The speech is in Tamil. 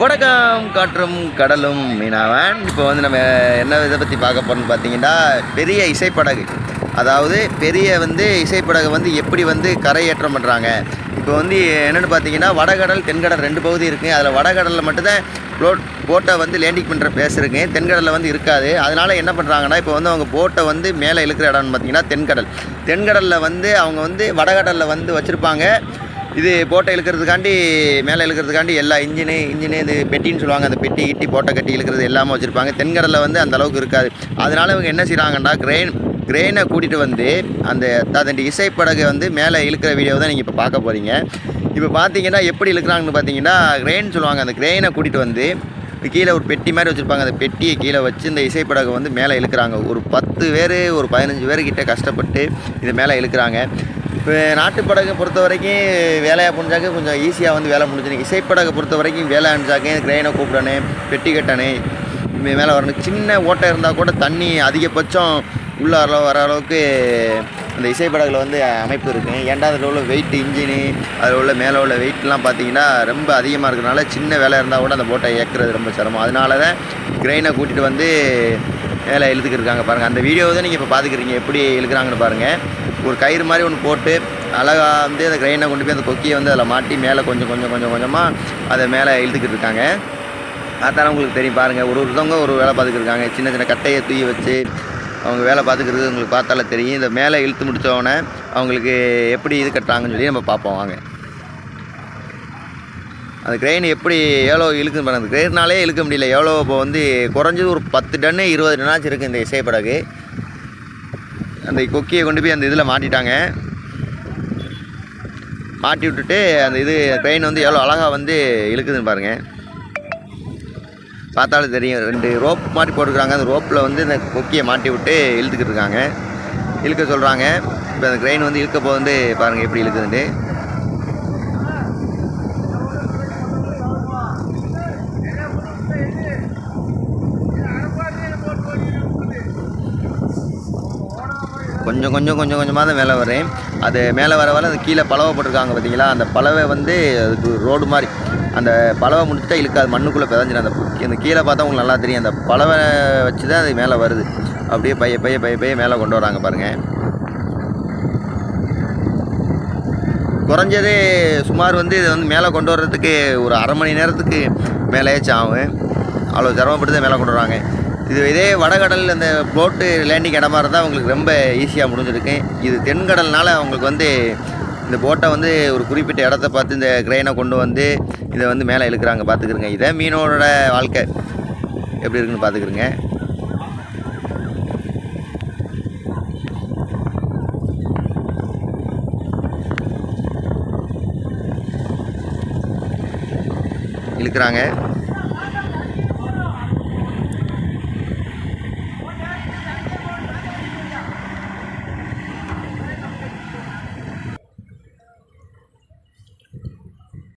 வணக்கம். காற்றும் கடலும் மீனாவன். இப்போ வந்து நம்ம என்ன இதை பற்றி பார்க்க போகிறோம்னு பார்த்தீங்கன்னா பெரிய இசைப்படகு. அதாவது பெரிய வந்து இசைப்படகு வந்து எப்படி வந்து கரையேற்றம் பண்ணுறாங்க இப்போ வந்து என்னென்னு பார்த்தீங்கன்னா வடகடல் தென்கடல் ரெண்டு பகுதி இருக்குது அதில் வடகடலில் மட்டும்தான் ப்ளோட் போட்டை வந்து லேண்டிங் பண்ணுற பிளேஸ் இருக்குது தென்கடலில் வந்து இருக்காது. அதனால் என்ன பண்ணுறாங்கன்னா இப்போ வந்து அவங்க போட்டை வந்து மேலே இழுக்கிற இடம்னு பார்த்தீங்கன்னா தென்கடல். தென்கடலில் வந்து அவங்க வந்து வடகடலில் வந்து வச்சுருப்பாங்க. இது போட்டை இழுக்கிறதுக்காண்டி மேலே இழுக்கிறதுக்காண்டி எல்லா இன்ஜினு இன்ஜினு இது பெட்டின்னு சொல்லுவாங்க. அந்த பெட்டி கிட்டி போட்டை கட்டி இழுக்கிறது எல்லாமே வச்சுருப்பாங்க. தென்கடலில் வந்து அந்த அளவுக்கு இருக்காது. அதனால் இவங்க என்ன செய்கிறாங்கன்னா கிரெயின் கிரெயினை கூட்டிகிட்டு வந்து அந்த அதன் இசைப்படகை வந்து மேலே இழுக்கிற வீடியோ தான் நீங்கள் இப்போ பார்க்க போகிறீங்க இப்போ பார்த்தீங்கன்னா எப்படி இழுக்கிறாங்கன்னு பார்த்தீங்கன்னா கிரெயின் சொல்லுவாங்க. அந்த கிரெயினை கூட்டிகிட்டு வந்து கீழே ஒரு பெட்டி மாதிரி வச்சுருப்பாங்க. அந்த பெட்டியை கீழே வச்சு இந்த இசைப்படகை வந்து மேலே இழுக்கிறாங்க. ஒரு பத்து பேர் ஒரு பதினஞ்சு பேர்கிட்ட கஷ்டப்பட்டு இதை மேலே இழுக்கிறாங்க. இப்போ நாட்டுப்படகை பொறுத்த வரைக்கும் வேலையாக புரிஞ்சாக்க கொஞ்சம் ஈஸியாக வந்து வேலை முடிஞ்சிடும் இசைப்படகை பொறுத்த வரைக்கும் வேலை அனுப்பிச்சாக்க கிரெயினை கூப்பிடணே பெட்டி கட்டணும் மேலே வரணும். சின்ன ஓட்டை இருந்தால் கூட தண்ணி அதிகபட்சம் உள்ள வர அளவுக்கு அந்த இசைப்படகில் வந்து அமைப்பு இருக்குது ஏன்டா அதில் உள்ள வெயிட் இன்ஜினு அதில் உள்ள மேலே உள்ள வெயிட்லாம் பார்த்தீங்கன்னா ரொம்ப அதிகமாக இருக்கிறனால சின்ன வேலை இருந்தால் கூட அந்த போட்டை இயக்குறது ரொம்ப சிரமம். அதனால தான் கிரெயினை கூட்டிகிட்டு வந்து மேலே இழுத்துக்கிட்டு இருக்காங்க பாருங்கள் அந்த வீடியோவை தான் நீங்கள் இப்போ பார்த்துக்கிறீங்க எப்படி இழுக்கிறாங்கன்னு பாருங்கள் ஒரு கயிறு மாதிரி ஒன்று போட்டு அழகாக வந்து அந்த கிரெயினை கொண்டு போய் அந்த கொக்கியை வந்து அதில் மாட்டி மேலே கொஞ்சம் கொஞ்சம் கொஞ்சம் கொஞ்சமாக அதை மேலே இழுத்துக்கிட்டு இருக்காங்க. அதான் உங்களுக்கு தெரியும் பாருங்கள் ஒரு ஒருத்தவங்க ஒரு வேலை பார்த்துக்கிட்டு இருக்காங்க. சின்ன சின்ன கட்டையை தூக்கி வச்சு அவங்க வேலை பார்த்துக்கிறது உங்களுக்கு பார்த்தாலே தெரியும். இந்த மேலே இழுத்து முடிச்ச அவங்களுக்கு எப்படி இது கட்டுறாங்கன்னு சொல்லி நம்ம பார்ப்போம். வாங்க. அந்த கிரெயின் எப்படி எவ்வளோ இழுக்குன்னு பாருங்கள் அந்த கிரெயினாலே இழுக்க முடியல. எவ்வளோ இப்போ வந்து குறைஞ்சது ஒரு பத்து டன்னு இருபது டன்னாச்சும் இருக்குது இந்த இசைப்படகு அந்த கொக்கியை கொண்டு போய் அந்த இதில் மாட்டிட்டாங்க. மாட்டி விட்டுட்டு அந்த இது ட்ரெயின் வந்து எவ்வளோ அழகாக வந்து இழுக்குதுன்னு பாருங்கள் பார்த்தாலும் தெரியும். ரெண்டு ரோப் மாட்டி போட்டுருக்காங்க அந்த ரோப்பில் வந்து இந்த கொக்கியை மாட்டி விட்டு இழுத்துக்கிட்டு இருக்காங்க. இழுக்க சொல்கிறாங்க இப்போ அந்த ட்ரெயின் வந்து இழுக்க போது வந்து பாருங்கள் எப்படி இழுக்குதுன்ட்டு கொஞ்சம் கொஞ்சம் கொஞ்சம் கொஞ்சமாக தான் மேலே வரேன் அது மேலே வர வர அது கீழே பலவை போட்டிருக்காங்க பார்த்தீங்களா? அந்த பலவை வந்து அதுக்கு ரோடு மாதிரி. அந்த பலவை முடிச்சுட்டா இழுக்காது. மண்ணுக்குள்ளே பிதஞ்சிடும் அந்த பு- அந்த கீழே பார்த்தா உங்களுக்கு நல்லா தெரியும். அந்த பலவை வச்சு தான் அது மேலே வருது. அப்படியே பைய பைய பைய பைய மேலே கொண்டு வராங்க பாருங்கள் குறைஞ்சது சுமார் வந்து இதை வந்து மேலே கொண்டு வர்றதுக்கு ஒரு அரை மணி நேரத்துக்கு மேலேயாச்சும் ஆகும். அவ்வளோ சிரமப்பட்டு தான் மேலே கொண்டு வராங்க இது இதே வடகடல் அந்த போட்டு லேண்டிங் இடமா இருந்தால் அவங்களுக்கு ரொம்ப ஈஸியாக முடிஞ்சிருக்கு. இது தென்கடல்னால் அவங்களுக்கு வந்து இந்த போட்டை வந்து ஒரு குறிப்பிட்ட இடத்த பார்த்து இந்த கிரெயினை கொண்டு வந்து இதை வந்து மேலே இழுக்கிறாங்க. பார்த்துக்கிறங்க இதே மீனோட வாழ்க்கை. எப்படி இருக்குன்னு பார்த்துக்கிறங்க இழுக்கிறாங்க.